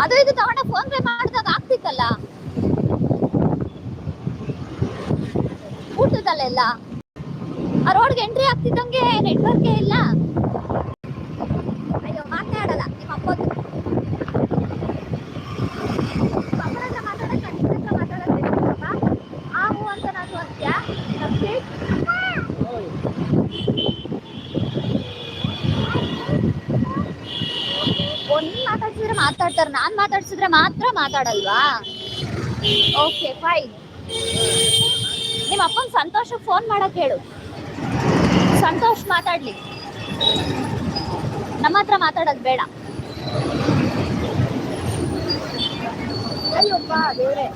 அது இது தவணை ஃபோன்பே ನಾನ್ ಮಾತ್ರ ಮಾತಾಡಲ್ವಾ? ಓಕೆ ಫೈನ್ ನಿಮ್ಮ ಅಪ್ಪನ ಸಂತೋಷಕ್ಕೆ ಫೋನ್ ಮಾಡಕ್ ಹೇಳು. ಸಂತೋಷ್ ಮಾತಾಡ್ಲಿ. ನಮ್ಮ ಹತ್ರ ಮಾತಾಡೋದು ಬೇಡ. ಅಯ್ಯಪ್ಪ ದೇವ್ರೆ.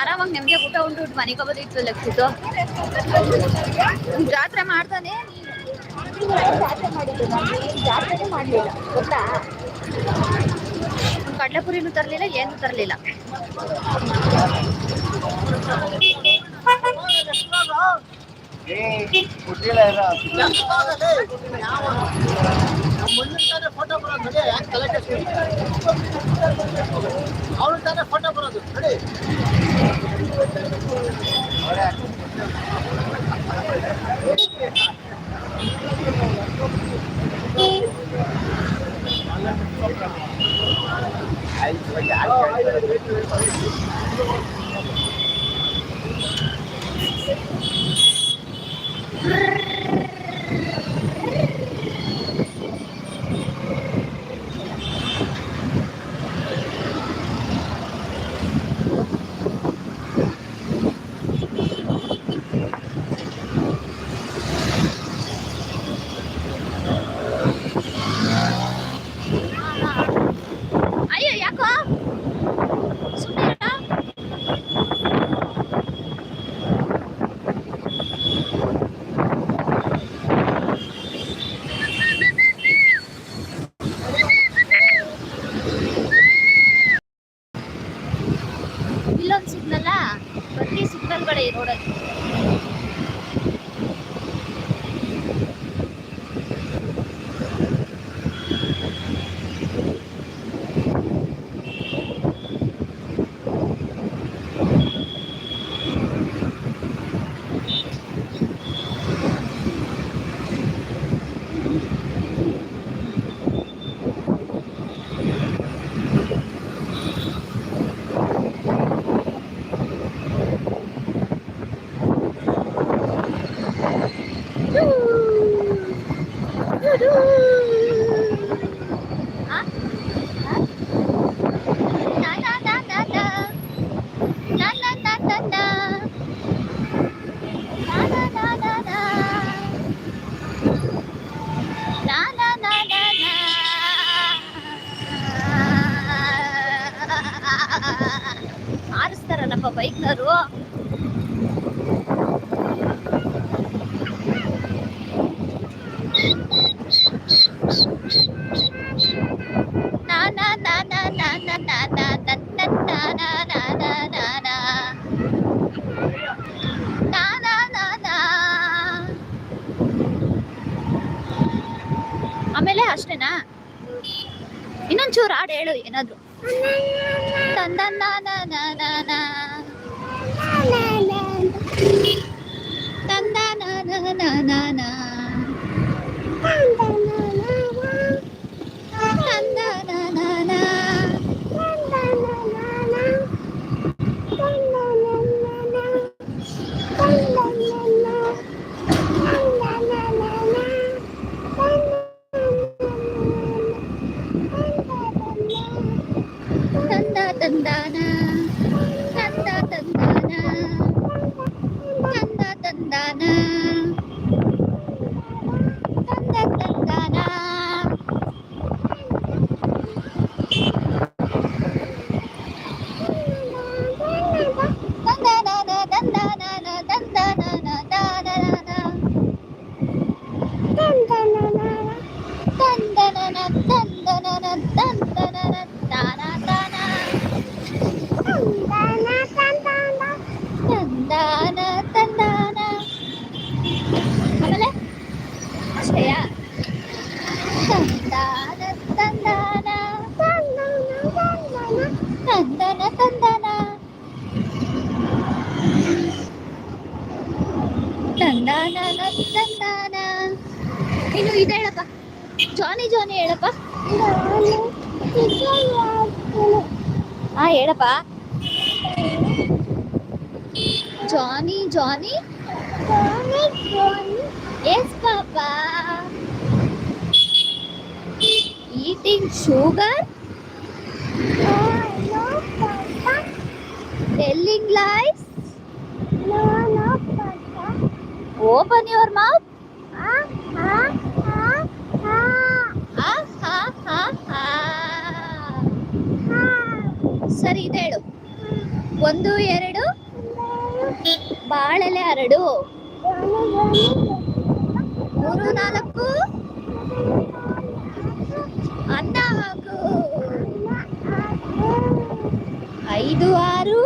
ಆರಾಮಾಗಿ ನಿಮ್ಗೆ ಊಟ ಉಂಟು ಉಂಟು ಮನೆಗೆ ಹೋಗೋದಿತ್ತು ಲೆಕ್ಕಿತ್ತು ಜಾತ್ರೆ ಮಾಡ್ತಾನೆ. ಜಾತ್ರೆ ಮಾಡಿದ್ದು ನಾನು, ಜಾತ್ರೆನೇ ಮಾಡಲಿಲ್ಲ, ಗೊತ್ತಾ? ಕಡಲೆಪುರಿನೂ ತರಲಿಲ್ಲ ಏನು ತರಲಿಲ್ಲ. Photo Thank you. என்னோட இதோட do. ಅಷ್ಟೇನಾ? ಇನ್ನೊಂಚೂರು ಹಾಡು ಹೇಳು ಏನಾದ್ರು. ತಂದ ಇನ್ನು ಇದು ಹೇಳಪ್ಪ. ಜಾನಿ ಜಾನಿ ಹೇಳಪ್ಪ. ಹಾ ಹೇಳಪ್ಪ. Johnny Johnny yes papa. Eating sugar telling life open your mouth ಸರಿ ಇದು ಹೇಳು ಒಂದು ಎರಡು ಬಾಳೆಲೆ ಹರಡು ಮೂರು ನಾಲ್ಕು ಅನ್ನ ಹಾಕು ಐದು ಆರು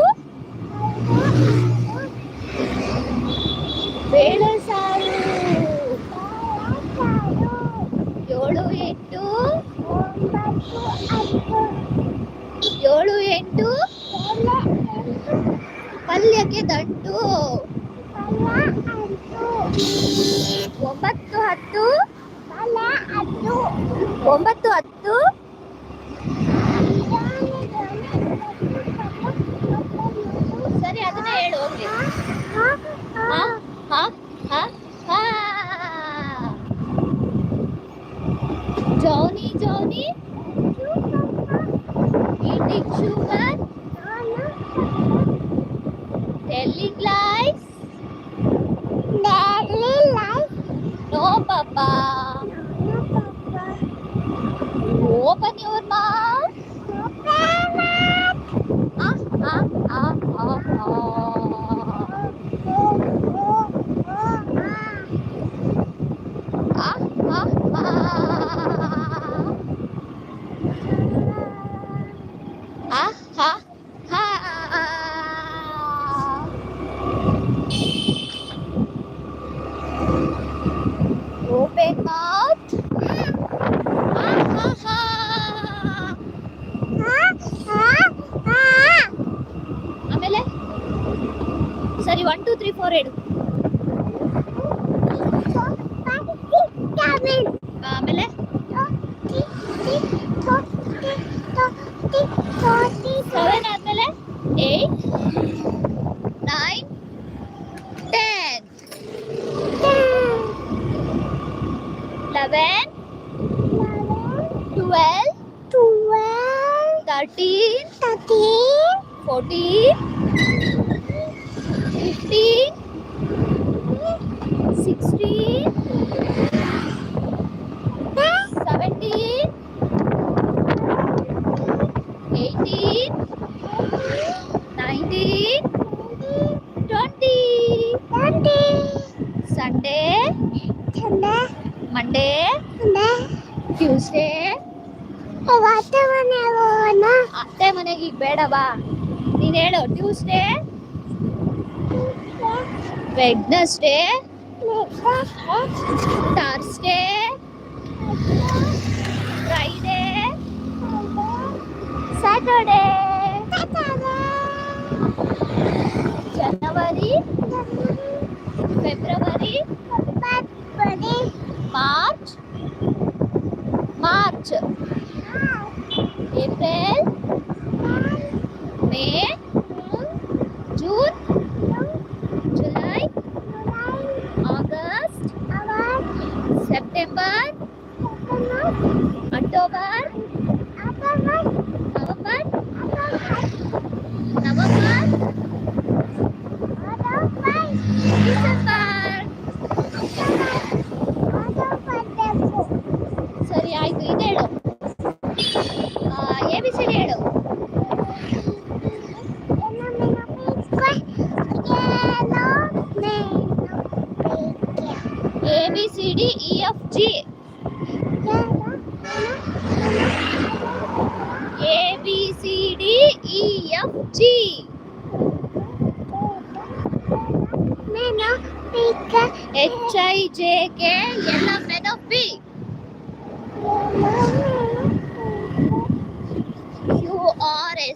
ಒಂಬತ್ತು ಹತ್ತು. ಸರಿ ಅದನ್ನ ಹೇಳು ಹೋಗಲಿ. ಹಾ ಹಾ ಹಾ ಹಾ. Johnny Johnny. ಶುಗರ್ ಡೆಲ್ಲಿ ಇಟ್ ಇಚುರ್ ರನ್ನ ಟೆಲಿ open your mouth 11 12 12 13 13 14 15 16 బాబా నేనేడు Tuesday Wednesday Thursday Friday Saturday January February March March April May June July August September October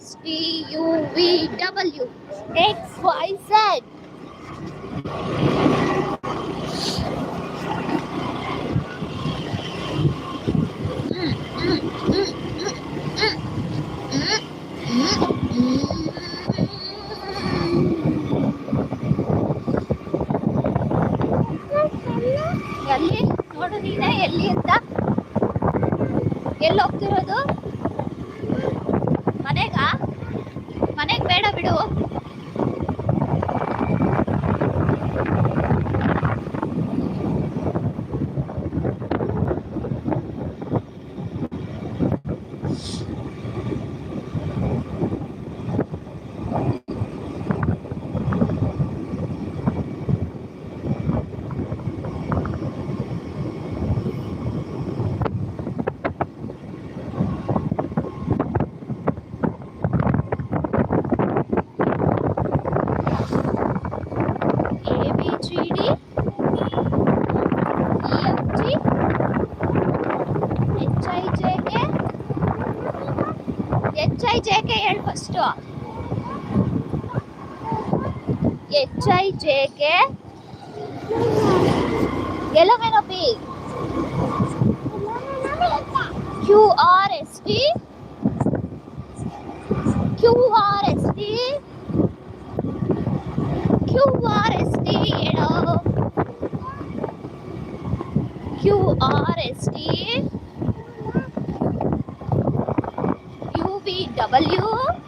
X T U V W X Y Z. Yellow man of pig. Q R S T. Q R S T. Q R S T. Yellow. Q R S T. U V W.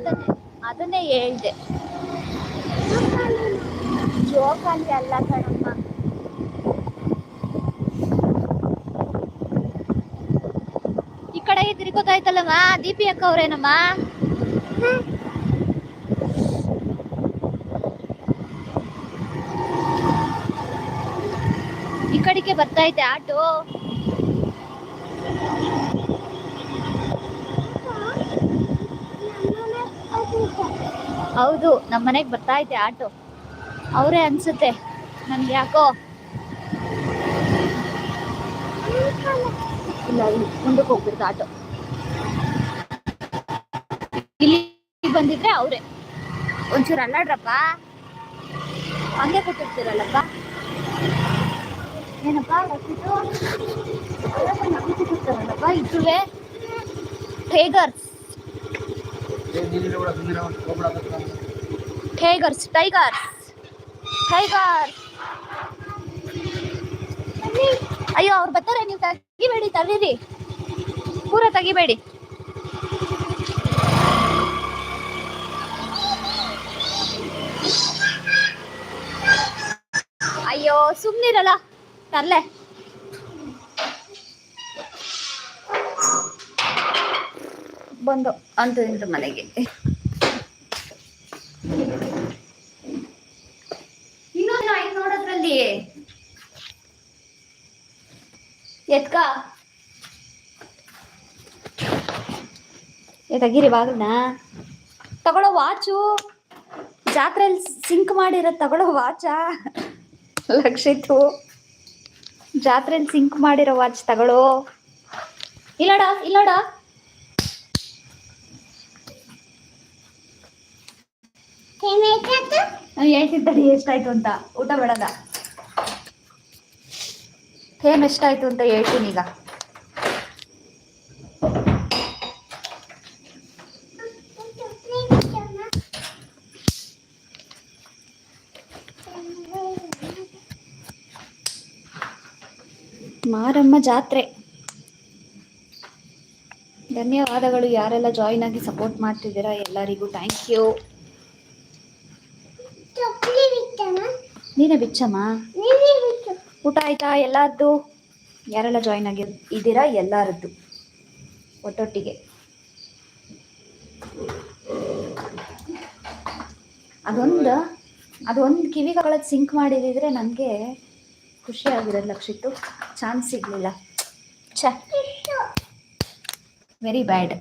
ಅದನ್ನೇ ಅದನ್ನೇ ಹೇಳ್ದೆ. ಜೋಕಾಲಿ ಅಲ್ಲ ಕಣಮ್ಮ ಈ ಕಡೆ ತಿರ್ಗೋದಾಯ್ತಲ್ಲಮ್ಮ ದೀಪಿ ಅಕ್ಕ ಅವ್ರೇನಮ್ಮ? ಈ ಕಡೆಗೆ ಬರ್ತಾ ಐತೆ ಆಟೋ. ಹೌದು ನಮ್ಮ ಮನೆಗೆ ಬರ್ತಾ ಐತೆ ಆಟೋ. ಅವರೇ ಅನ್ಸುತ್ತೆ, ನನ್ಗೆ ಯಾಕೋ. ಇಲ್ಲ ಮುಂದಕ್ಕೆ ಹೋಗ್ಬಿಡ್ತು ಆಟೋ. ಇಲ್ಲಿ ಬಂದಿದ್ರೆ ಅವರೇ. ಒಂಚೂರು ಅಲ್ಲಾಡ್ರಪ್ಪ. ಹಂಗೆ ಕೊಟ್ಟಿರ್ತೀರಲ್ಲಪ್ಪ ಏನಪ್ಪ ಹೊತ್ತಿಟ್ಟು ಟೇಗರ್ಸ್ ಟೈಗರ್ಸ್ ಟೈಗರ್ಸ್ ಟೈಗರ್ ಅಯ್ಯೋ ಅವ್ರು ಬರ್ತಾರೆ ನೀವು ತೆಗಿಬೇಡಿ ತಳ್ಳಿರಿ ಪೂರ ತೆಗಿಬೇಡಿ. ಅಯ್ಯೋ ಸುಮ್ನಿರಲ್ಲ ತರ್ಲೆ. ಬಂದು ಅಂತ ಮನೆಗೆ. ಇನ್ನೊಂದು ಐದು ನೋಡೋದ್ರಲ್ಲಿ. ಎತ್ಕ? ಎತ್ತಗಿರಿ ತೆಗೀರಿ ಬಾಗಿಲ್ನ? ತಗೊಳ್ಳೋ ವಾಚು. ಜಾತ್ರೆಯಲ್ಲಿ ಸಿಂಕ್ ಮಾಡಿರೋ ತಗೊಳ್ಳೋ ವಾಚಾ. ಲಕ್ಷಿತು. ಜಾತ್ರೆಯಲ್ಲಿ ಸಿಂಕ್ ಮಾಡಿರೋ ವಾಚ್ ತಗೊಳ್ಳೋ. ಇಲ್ಲಡ ಇಲ್ಲಡ. ಹೇಳ್ತಿದ್ದಾನೆ ಎಷ್ಟಾಯ್ತು ಅಂತ. ಊಟ ಬೇಡದ ಹೇಮ್ ಎಷ್ಟಾಯ್ತು ಅಂತ ಹೇಳ್ತೀನಿ ಈಗ. ಮಾರಮ್ಮ ಜಾತ್ರೆ. ಧನ್ಯವಾದಗಳು. ಯಾರೆಲ್ಲ ಜಾಯಿನ್ ಆಗಿ ಸಪೋರ್ಟ್ ಮಾಡ್ತಿದ್ದೀರಾ ಎಲ್ಲರಿಗೂ. ಥ್ಯಾಂಕ್ ಯು ನೀನೇ ಬಿಚ್ಚಮ್ಮ? ಊಟ ಆಯ್ತಾ? ಎಲ್ಲರದ್ದು ಯಾರೆಲ್ಲ ಜಾಯಿನ್ ಆಗಿ ಇದ್ದೀರಾ? ಎಲ್ಲರದ್ದು. ಒಟ್ಟೊಟ್ಟಿಗೆ. ಅದೊಂದು ಅದೊಂದು ಕಿವಿಗೆ ಒಳಗೆ ಸಿಂಕ್ ಮಾಡಿದಿದ್ರೆ ನನಗೆ ಖುಷಿ ಆಗಿರೋದು ಲಕ್ಷಿತ್ತು. ಚಾನ್ಸ್ ಸಿಗಲಿಲ್ಲ. ಚ ವೆರಿ ಬ್ಯಾಡ್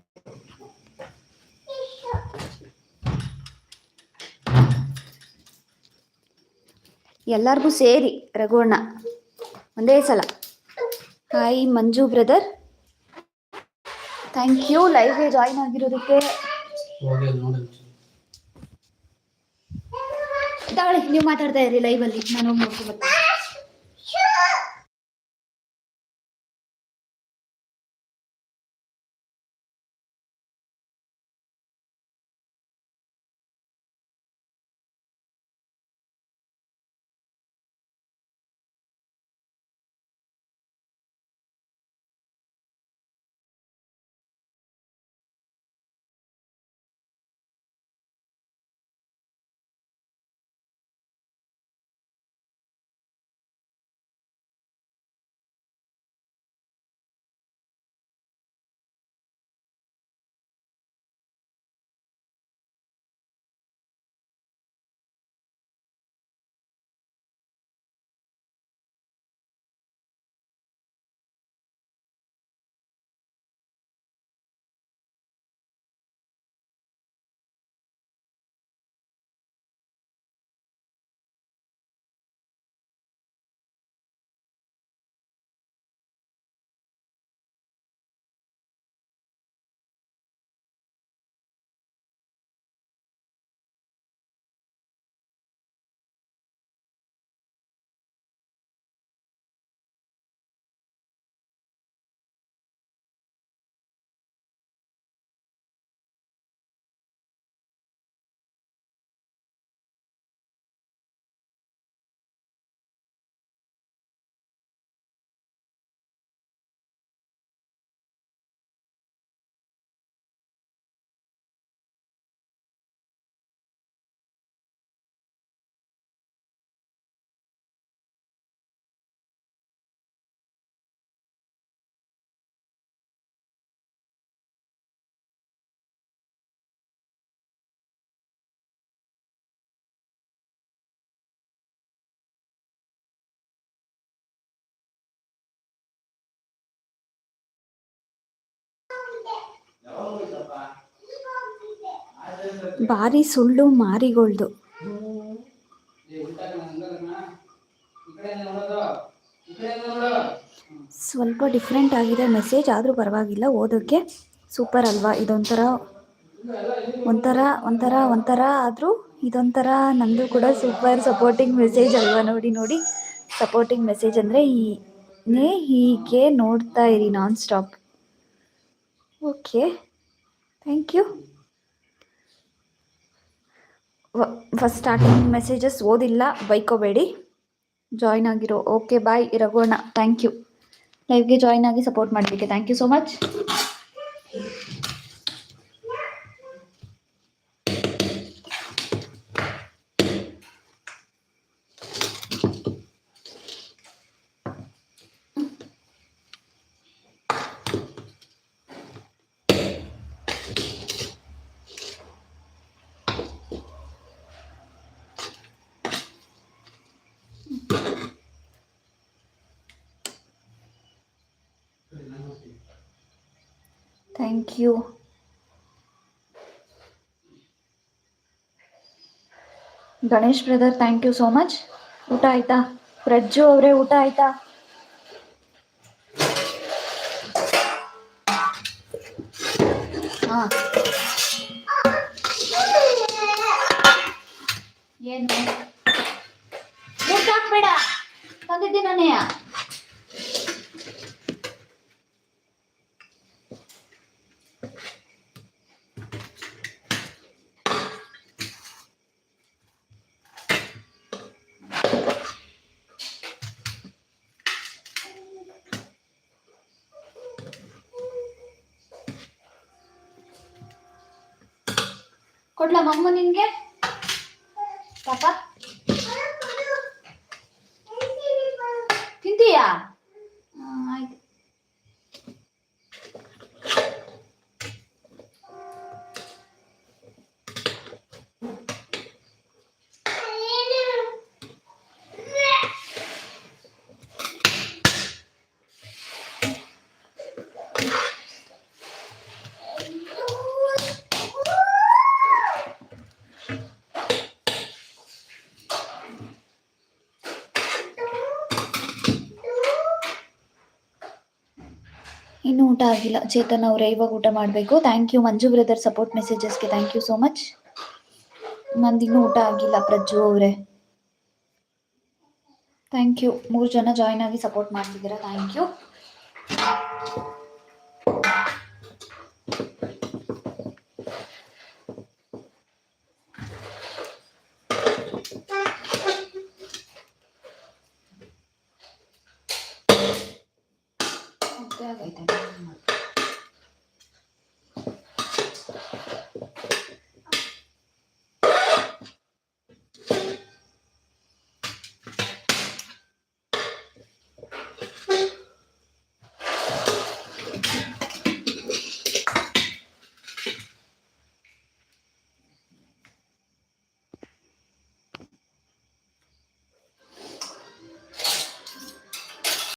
ಎಲ್ಲರಿಗೂ ಸೇರಿ ರಘುವಣ್ಣ ಒಂದೇ ಸಲ. Hi Manju brother thank you ಲೈವ್ಗೆ join ಆಗಿರೋದಕ್ಕೆ. ನೀವು ಮಾತಾಡ್ತಾ ಇರಿ ಲೈವಲ್ಲಿ ನಾನು ಹೋಗಿ ನೋಡ್ಕೊಂಡು ಬರ್ತೀನಿ ಭಾರಿ ಸುಳ್ಳು ಮಾರಿಗೊಳ್ದು. ಸ್ವಲ್ಪ ಡಿಫ್ರೆಂಟ್ ಆಗಿದೆ ಮೆಸೇಜ್ ಆದರೂ ಪರವಾಗಿಲ್ಲ ಓದೋಕ್ಕೆ ಸೂಪರ್ ಅಲ್ವಾ? ಇದೊಂಥರ, ಒಂಥರ ಒಂಥರ ಒಂಥರ ಆದರೂ ಇದೊಂಥರ ನಂದು ಕೂಡ ಸೂಪರ್ ಸಪೋರ್ಟಿಂಗ್ ಮೆಸೇಜ್ ಅಲ್ವಾ? ನೋಡಿ ನೋಡಿ. ಸಪೋರ್ಟಿಂಗ್ ಮೆಸೇಜ್ ಅಂದರೆ ಈ ನೇ ಹೀಗೆ ನೋಡ್ತಾ ಇರಿ non stop okay thank you first starting messages ಓದಿಲ್ಲ, ಬೈಕೋಬೇಡಿ. ಜಾಯ್ನ್ ಆಗಿರೋ. ಓಕೆ ಬಾಯ್ ಇರಗೋಣ ಥ್ಯಾಂಕ್ ಯು ಲೈವ್ಗೆ ಜಾಯ್ನ್ ಆಗಿ ಸಪೋರ್ಟ್ ಮಾಡಲಿಕ್ಕೆ. Thank you so much thank you Ganesh brother thank you so much ಊಟ ಆಯ್ತಾ? ಪ್ರಜ್ಜು ಅವರೇ, ಊಟ ಆಯ್ತಾ? ಹಾ. ಏನು? ಊಟ ಹಾಕ್ಬೇಡ. ತಂದಿದ್ದೀನೇ ಕೊಡ್ಲಾ ಮಮ್ಮ ನಿನ್ಗೆ? ಪಾಪ. ಊಟ ಆಗಿಲ್ಲ. ಚೇತನ್ ಅವರೇ ಇವಾಗ ಊಟ ಮಾಡಬೇಕು. Thank you Manju brother support ಮೆಸೇಜಸ್ಗೆ thank you so much ನಂದು ಇನ್ನೂ ಊಟ ಆಗಿಲ್ಲ, ಪ್ರಜ್ಜು ಅವರೇ. ಥ್ಯಾಂಕ್ ಯು ಮೂರು ಜನ ಜಾಯ್ನ್ ಆಗಿ ಸಪೋರ್ಟ್ ಮಾಡ್ತಿದ್ದೀರಾ? Thank you